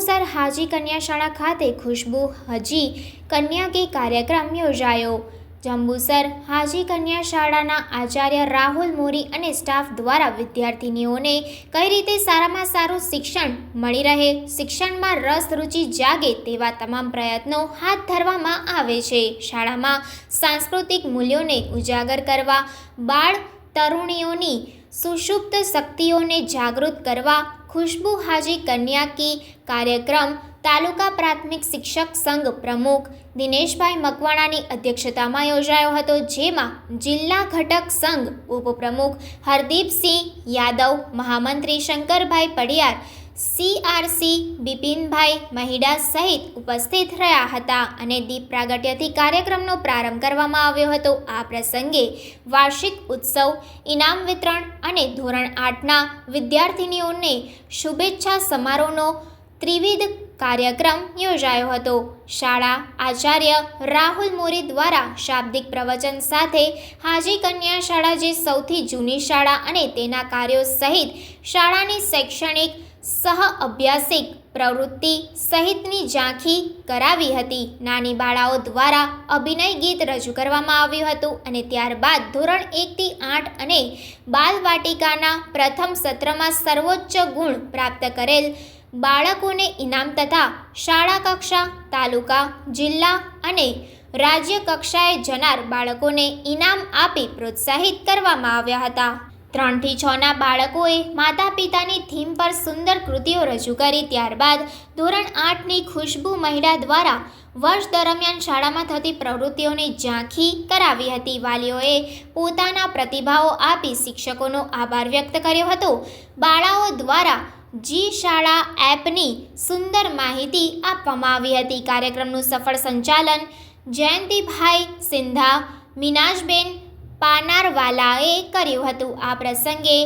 જંબુસર હાજી કન્યા શાળા ખાતે ખુશ્બુ હજી કન્યા કે કાર્યક્રમ યોજાયો. જંબુસર હાજી કન્યા શાળાના આચાર્ય રાહુલ મોરી અને સ્ટાફ દ્વારા વિદ્યાર્થીનીઓને કઈ રીતે સારામાં સારું શિક્ષણ મળી રહે, શિક્ષણમાં રસ, રુચિ જાગે તેવા તમામ પ્રયત્નો હાથ ધરવામાં આવે છે. શાળામાં સાંસ્કૃતિક મૂલ્યોને ઉજાગર કરવા, બાળ તરુણીઓની સુષુપ્ત શક્તિઓને જાગૃત કરવા ખુશ્બુ હાજી કન્યા કી કાર્યક્રમ તાલુકા પ્રાથમિક શિક્ષક સંઘ પ્રમુખ દિનેશભાઈ મકવાણાની અધ્યક્ષતામાં યોજાયો હતો, જેમાં જિલ્લા ઘટક સંઘ ઉપપ્રમુખ હરદીપસિંહ યાદવ, મહામંત્રી શંકરભાઈ પડિયાર સીઆરસી બિપિનભાઈ મહિડા સહિત ઉપસ્થિત રહ્યા હતા અને દીપ પ્રાગટ્યથી કાર્યક્રમનો પ્રારંભ કરવામાં આવ્યો હતો. આ પ્રસંગે વાર્ષિક ઉત્સવ, ઇનામ વિતરણ અને ધોરણ આઠના વિદ્યાર્થિનીઓને શુભેચ્છા સમારોહનો ત્રિવિધ કાર્યક્રમ યોજાયો હતો. શાળા આચાર્ય રાહુલ મોરી દ્વારા શાબ્દિક પ્રવચન સાથે હાજી કન્યા શાળા જે સૌથી જૂની શાળા અને તેના કાર્યો સહિત શાળાની શૈક્ષણિક સહ અભ્યાસિક પ્રવૃત્તિ સહિતની ઝાંખી કરાવી હતી. નાની બાળાઓ દ્વારા અભિનય ગીત રજૂ કરવામાં આવ્યું હતું અને ત્યારબાદ ધોરણ એકથી આઠ અને બાલવાટિકાના પ્રથમ સત્રમાં સર્વોચ્ચ ગુણ પ્રાપ્ત કરેલ બાળકોને ઇનામ તથા શાળા કક્ષા, તાલુકા, જિલ્લા અને રાજ્ય કક્ષાએ જનાર બાળકોને ઇનામ આપી પ્રોત્સાહિત કરવામાં આવ્યા હતા. ત્રણથી છના બાળકોએ માતા પિતાની થીમ પર સુંદર કૃતિઓ રજૂ કરી ત્યારબાદ ધોરણ આઠની ખુશ્બુ મહિલા દ્વારા વર્ષ દરમિયાન શાળામાં થતી પ્રવૃત્તિઓની ઝાંખી કરાવી હતી. વાલીઓએ પોતાના પ્રતિભાવો આપી શિક્ષકોનો આભાર વ્યક્ત કર્યો હતો. બાળાઓ દ્વારા જી શાળા એપની સુંદર માહિતી આપવામાં આવી હતી. કાર્યક્રમનું સફળ સંચાલન જયંતિભાઈ સિંધા મિનાજબેન પાનારવાલાએ કર્યું હતું. આ પ્રસંગે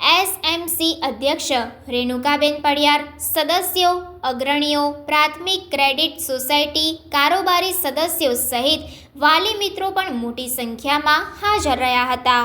એસએમસી અધ્યક્ષ રેણુકાબેન પડિયાર, સદસ્યો, અગ્રણીઓ, પ્રાથમિક ક્રેડિટ સોસાયટી, કારોબારી સદસ્યો સહિત વાલી મિત્રો પણ મોટી સંખ્યામાં હાજર રહ્યા હતા.